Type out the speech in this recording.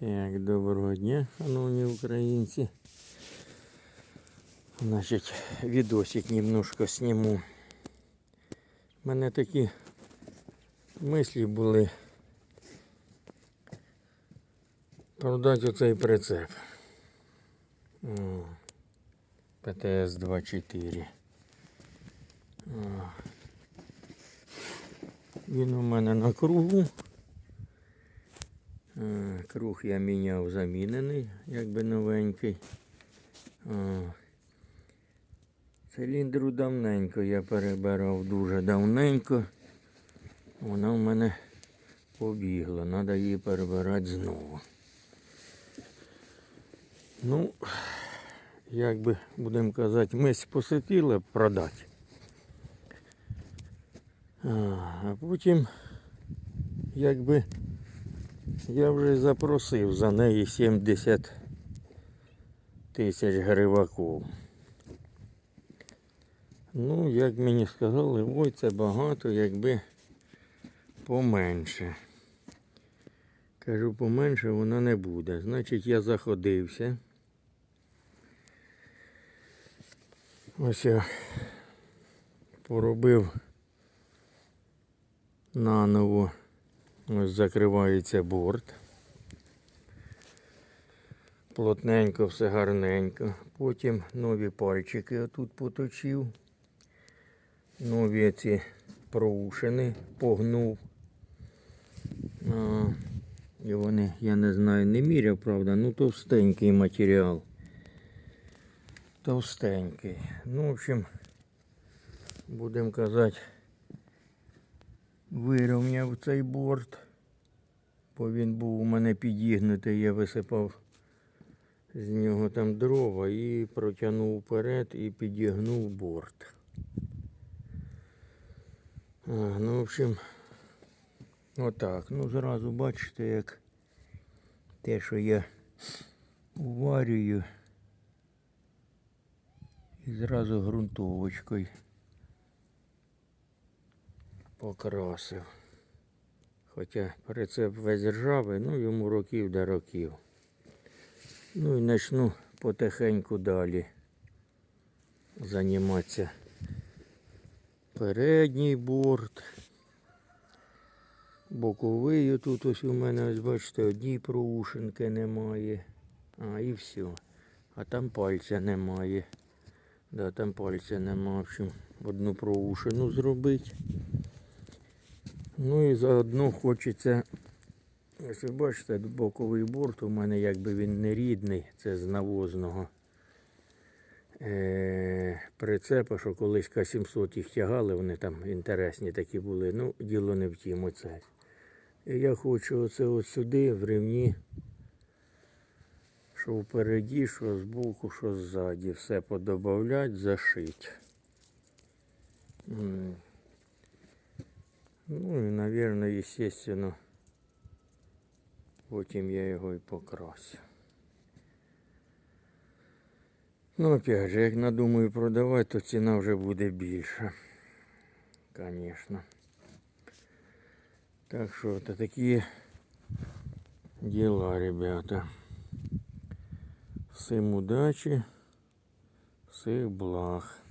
Так, доброго дня, шановні українці. Значить, відосик немножко зніму. У мене такі мислі були продати оцей прицеп. ПТС-24. Він у мене на кругу. Круг я міняв замінений, якби новенький. Циліндру давненько я перебирав дуже давненько. Вона в мене побігла. Треба її перебирати знову. Ну, як би будемо казати, мись посетили продати. А потім, якби я вже запросив за неї 70 тисяч гриваків. Ну, як мені сказали, ой, це багато, якби поменше. Кажу, поменше воно не буде. Значить, я заходився. Ось я поробив наново. Ось закривається борт. Плотненько, все гарненько. Потім нові пальчики отут поточив. Нові ці проушини погнув. А, і вони, я не знаю, не міряв, правда, ну товстенький матеріал. Товстенький. Ну, в общем, будемо казати, вирівняв цей борт, бо він був у мене підігнутий, я висипав з нього там дрова і протягнув вперед і підігнув борт. А, ну, в общем, отак. Ну, зразу бачите, як те, що я уварюю, і зразу ґрунтовочкою покрасив. Хоча прицеп весь ржавий, ну йому років до років. Ну і почну потихеньку далі займатися. Передній борт. Боковий тут ось у мене, ось бачите, одній проушинки немає. А, і все. А там пальця немає. Да, там пальця немає. В общем, одну проушину зробити. Ну і заодно хочеться. Ось ви бачите, боковий борт у мене якби він не рідний, це з навозного е, прицепа, що колись К-700 їх тягали, вони там інтересні такі були. Ну, діло не в тім оце. Я хочу оце от сюди, в рівні, що впереді, що збоку, що ззаді. Все подобавлять, зашить. Ну і, наверное, естественно, потім я його і покрасю. Ну, опять же, як надумаю продавати, то ціна вже буде більша. Конечно. Так що це такі діла, ребята. Всім удачі, всіх благ.